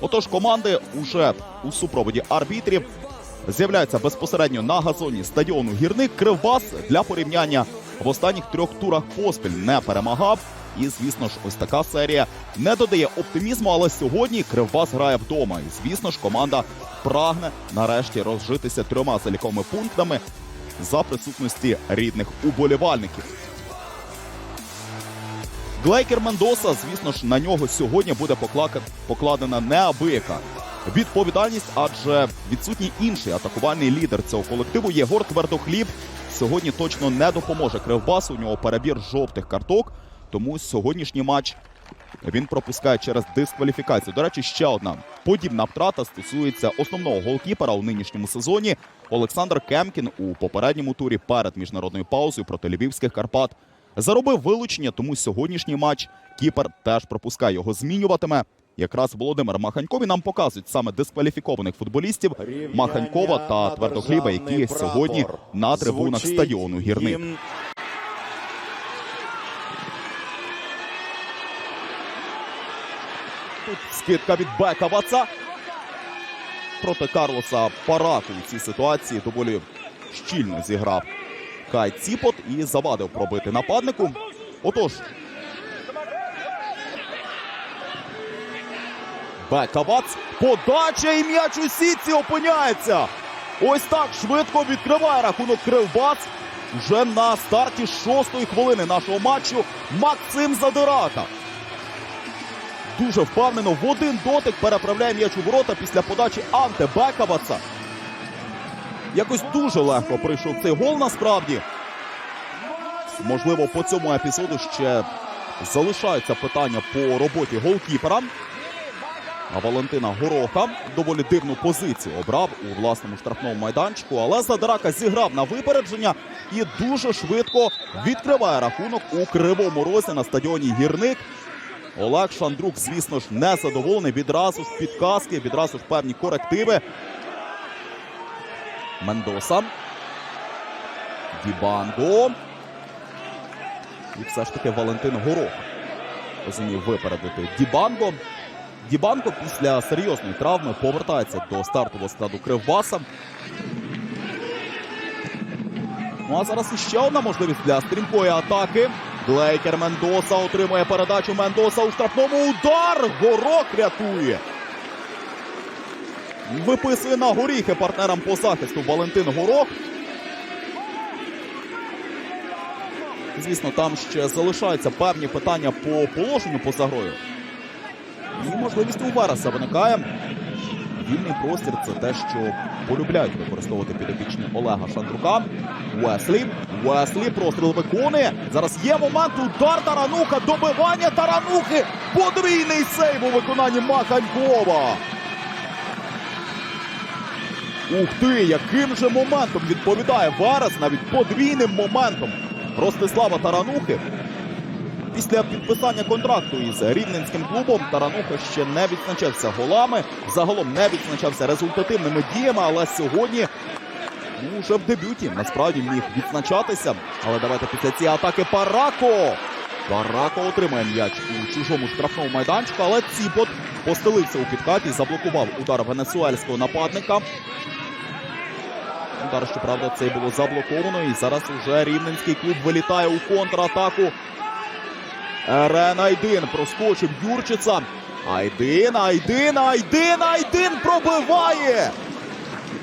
Отож, команди уже у супроводі арбітрів з'являються безпосередньо на газоні стадіону Гірник. Кривбас для порівняння в останніх трьох турах поспіль не перемагав. І, звісно ж, ось така серія не додає оптимізму, але сьогодні Кривбас грає вдома. І, звісно ж, команда прагне нарешті розжитися трьома заліковими пунктами за присутності рідних уболівальників. Глейкер Мендоса, звісно ж, на нього сьогодні буде покладена неабияка відповідальність, адже відсутній інший атакувальний лідер цього колективу Єгор Твердохліб сьогодні точно не допоможе Кривбасу. У нього перебір жовтих карток. Тому сьогоднішній матч він пропускає через дискваліфікацію. До речі, ще одна подібна втрата стосується основного голкіпера у нинішньому сезоні. Олександр Кемкін у попередньому турі перед міжнародною паузою проти Львівських Карпат заробив вилучення, тому сьогоднішній матч кіпер теж пропускає. Його змінюватиме. Якраз Володимир Маханькові нам показують саме дискваліфікованих футболістів Маханькова та Твердохліба, які сьогодні на трибунах стадіону Гірник. Тут скидка від Бека Ваца проти Карлоса Параку у цій ситуації доволі щільно зіграв Кай Ціпот і завадив пробити нападнику. Отож. Бека Вац. Подача і м'яч у сітці опиняється. Ось так швидко відкриває рахунок Кривбац. Вже на старті шостої хвилини нашого матчу Максим Задирака дуже впевнено в один дотик переправляє м'яч у ворота після подачі Анте Бекаваца. Якось дуже легко прийшов цей гол насправді. Можливо, по цьому епізоду ще залишаються питання по роботі голкіпера. А Валентина Гороха доволі дивну позицію обрав у власному штрафному майданчику, але Задирака зіграв на випередження і дуже швидко відкриває рахунок у кривому розі на стадіоні Гірник. Олег Шандрук, звісно ж, не задоволений. Відразу ж підказки, відразу ж певні корективи. Мендоса. Дібанго. І все ж таки Валентин Горох зумів випередити Дібанго. Дібанго після серйозної травми повертається до стартового складу Кривбаса. Ну а зараз іще одна можливість для стрімкої атаки. Глейкер Мендоса отримує передачу Мендоса у штрафному удар. Горок рятує. Виписує на горіхи партнерам по захисту Валентин Горох. Звісно, там ще залишаються певні питання по положенню поза грою. І можливість у Вереса виникає. Вільний простір це те, що полюбляють використовувати підопічні Олега Шандрука. Уеслі. Уеслі простріл виконує. Зараз є момент. Удар Тарануха. Добивання Таранухи. Подвійний сейв у виконанні Маханькова. Ух ти, яким же моментом відповідає Верес навіть подвійним моментом Ростислава Таранухи. Після підписання контракту із рівненським клубом Тарануха ще не відзначався голами, загалом не відзначався результативними діями, але сьогодні ну, вже в дебюті насправді міг відзначатися. Але давайте після цієї атаки Парако. Парако отримає м'яч у чужому штрафному майданчику, але Ціпот постелився у підкаті, заблокував удар венесуельського нападника. Удар, щоправда, цей було заблоковано. І зараз уже рівненський клуб вилітає у контратаку. Ерен Айдин проскочив Юрчица. Айдин, Айдин, Айдин, Айдин пробиває.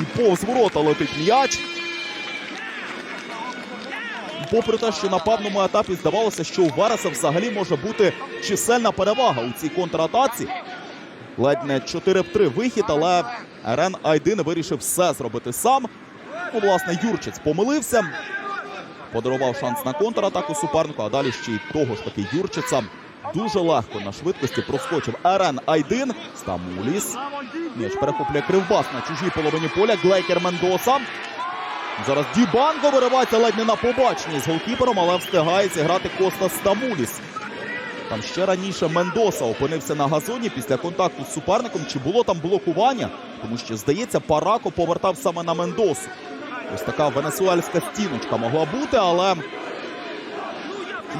І повз ворота летить м'яч. Попри те, що на певному етапі здавалося, що у Вереса взагалі може бути чисельна перевага у цій контратаці. Ледь не 4 в 3 вихід, але Ерен Айдин вирішив все зробити сам. Ну, власне, Юрчиць помилився. Подарував шанс на контратаку супернику, а далі ще й того ж таки Юрчица. Дуже легко на швидкості проскочив Ерен Айдин. Стамуліс. М'яч перехоплює кривбас на чужій половині поля. Глейкер Мендоса. Зараз Дібанго виривається ледь не на побаченні з голкіпером, але встигає зіграти Коста Стамуліс. Там ще раніше Мендоса опинився на газоні після контакту з суперником. Чи було там блокування? Тому що, здається, Парако повертав саме на Мендосу. Ось така венесуельська стіночка могла бути, але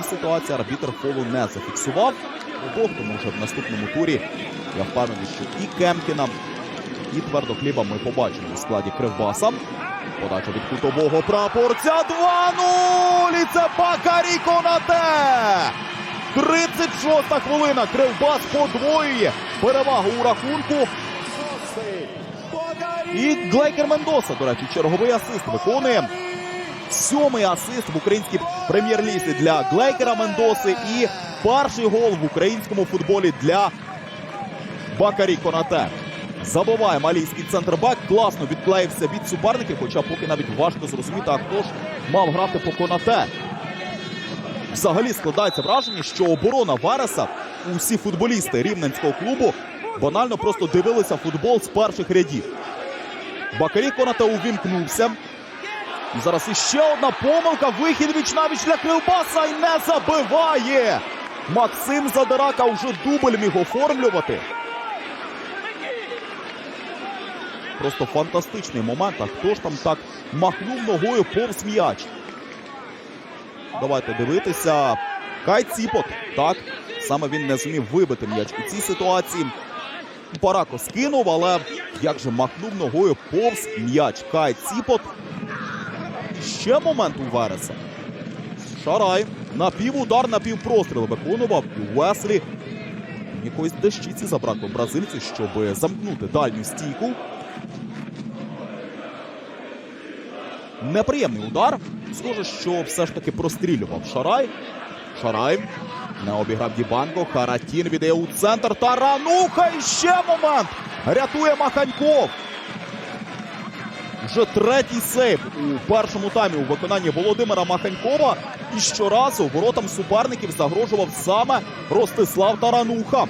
В ситуації арбітр фолу не зафіксував. Обох, тому вже в наступному турі я впевнений, що і Кемкіна, і твердохліба ми побачимо у складі Кривбаса. Подача від кутового прапорця 2-0! І це Бакарі Конате! 36-та хвилина. Кривбас подвоює перевагу у рахунку. І Глейкер Мендоса, до речі, черговий асист виконує. Сьомий асист в українській прем'єр-лізі для Глейкера Мендоси і перший гол в українському футболі для Бакарі Конате. Забиває малійський центрбек, класно відклеївся від суперників, хоча поки навіть важко зрозуміти, а хто ж мав грати по Конате. Взагалі складається враження, що оборона Вереса, усі футболісти рівненського клубу банально просто дивилися футбол з перших рядів. Бакарі Конате увімкнувся. І зараз іще одна помилка. Вихід віч навіч для Кривбаса і не забиває. Максим Задирака вже дубль міг оформлювати. Просто фантастичний момент. А хто ж там так махнув ногою повз м'яч? Давайте дивитися. Кай Ціпот. Так, саме він не зумів вибити м'яч у цій ситуації. Парако скинув, але як же махнув ногою повз м'яч. Кай Ціпот. Ще момент у Вереса. Шарай. Напівудар, напівпростріл виконував. І Уеслі. Якоїсь дещиці забракло бразильцю, щоб замкнути дальню стійку. Неприємний удар. Схоже, що все ж таки прострілював Шарай. Шарай. Не обіграв Дібанко. Харатін віддає у центр. Тарануха. І ще момент. Рятує Маханьков. Вже третій сейв у першому таймі у виконанні Володимира Маханькова. І щоразу воротам суперників загрожував саме Ростислав Тарануха.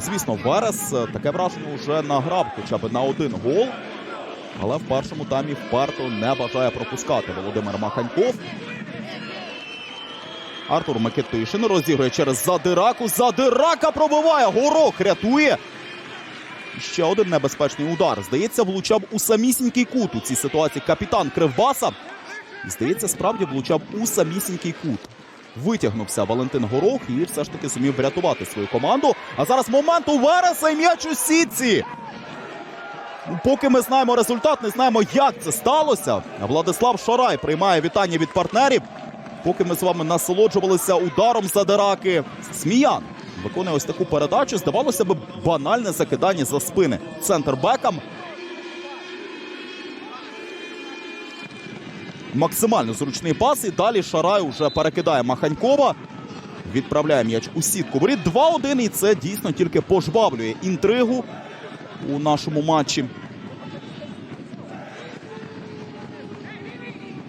Звісно, Верес е, таке враження вже награв хоча б на один гол. Але в першому таймі вперто не бажає пропускати Володимир Маханьков. Артур Микитишин розігрує через Задираку. Задирака пробиває. Горох рятує. Ще один небезпечний удар. Здається, влучав у самісінький кут у цій ситуації капітан Кривбаса. Здається, справді влучав у самісінький кут. Витягнувся Валентин Горох і все ж таки зумів врятувати свою команду. А зараз момент у Вереса і м'яч у сітці. Поки ми знаємо результат, не знаємо, як це сталося. Владислав Шарай приймає вітання від партнерів. Поки ми з вами насолоджувалися ударом за Задираки. Сміян виконує ось таку передачу. Здавалося б, банальне закидання за спини центрбекам. Максимально зручний пас. І далі Шарай уже перекидає Маханькова. Відправляє м'яч у сітку. Воріт 2-1. І це дійсно тільки пожвавлює інтригу у нашому матчі.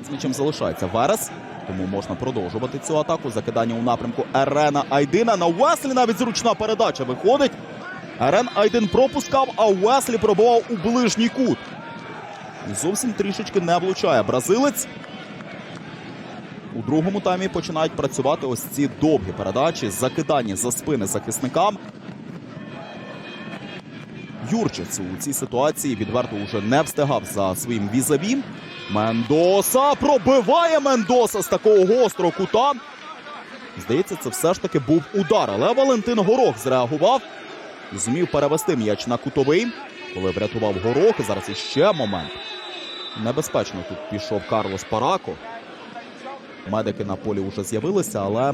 З м'ячем залишається Верес. Тому можна продовжувати цю атаку. Закидання у напрямку Ерена Айдина. На Уеслі навіть зручна передача виходить. Ерен Айдин пропускав, а Уеслі пробував у ближній кут. Зовсім трішечки не влучає бразилець. У другому таймі починають працювати ось ці довгі передачі, закидання за спини захисникам. Юрчиц у цій ситуації відверто вже не встигав за своїм візаві. Мендоса пробиває Мендоса з такого гострого кута. Здається, це все ж таки був удар. Але Валентин Горох зреагував зумів перевести м'яч на кутовий, коли врятував горох. І зараз іще момент. Небезпечно тут пішов Карлос Парако. Медики на полі вже з'явилися, але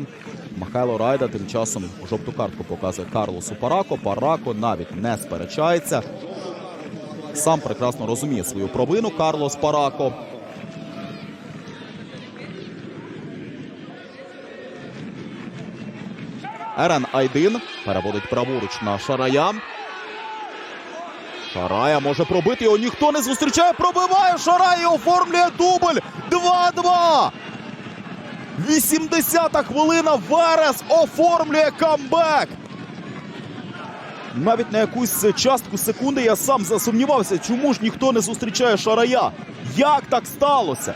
Михайло Райда тим часом жовту картку показує Карлосу Парако. Парако навіть не сперечається. Сам прекрасно розуміє свою провину Карлос Парако. Ерен Айдин переводить праворуч на Шарая. Шарая може пробити його. Ніхто не зустрічає. Пробиває Шарай і оформлює дубль. 2-2. 80-та хвилина. Верес оформлює камбек. Навіть на якусь частку секунди я сам засумнівався, чому ж ніхто не зустрічає Шарая. Як так сталося?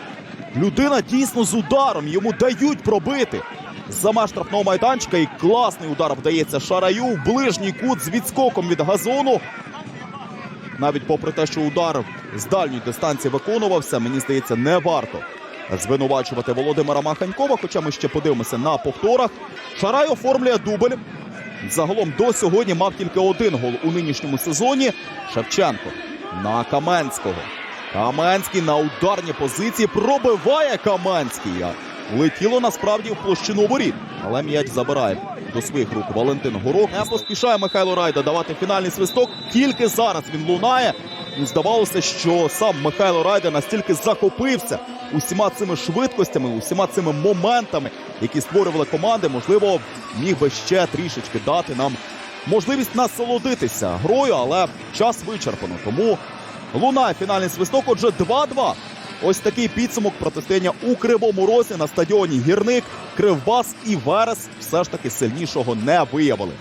Людина дійсно з ударом, йому дають пробити. За меж штрафного майданчика і класний удар вдається Шараю в ближній кут з відскоком від газону. Навіть попри те, що удар з дальньої дистанції виконувався, мені здається, не варто звинувачувати Володимира Маханькова. Хоча ми ще подивимося на повторах. Шарай оформлює дубль. Загалом до сьогодні мав тільки один гол у нинішньому сезоні. Шевченко на Каменського. Каменський на ударній позиції пробиває Каменський. Летіло насправді в площину воріт, але м'яч забирає до своїх рук Валентин Горох. Не поспішає Михайло Райда давати фінальний свисток. Тільки зараз він лунає. І здавалося, що сам Михайло Райда настільки захопився усіма цими швидкостями, усіма цими моментами, які створювали команди. Можливо, міг би ще трішечки дати нам можливість насолодитися грою, але час вичерпано. Тому лунає фінальний свисток. Отже, 2-2. Ось такий підсумок протистояння у Кривому Розі на стадіоні Гірник, Кривбас і Верес все ж таки сильнішого не виявили.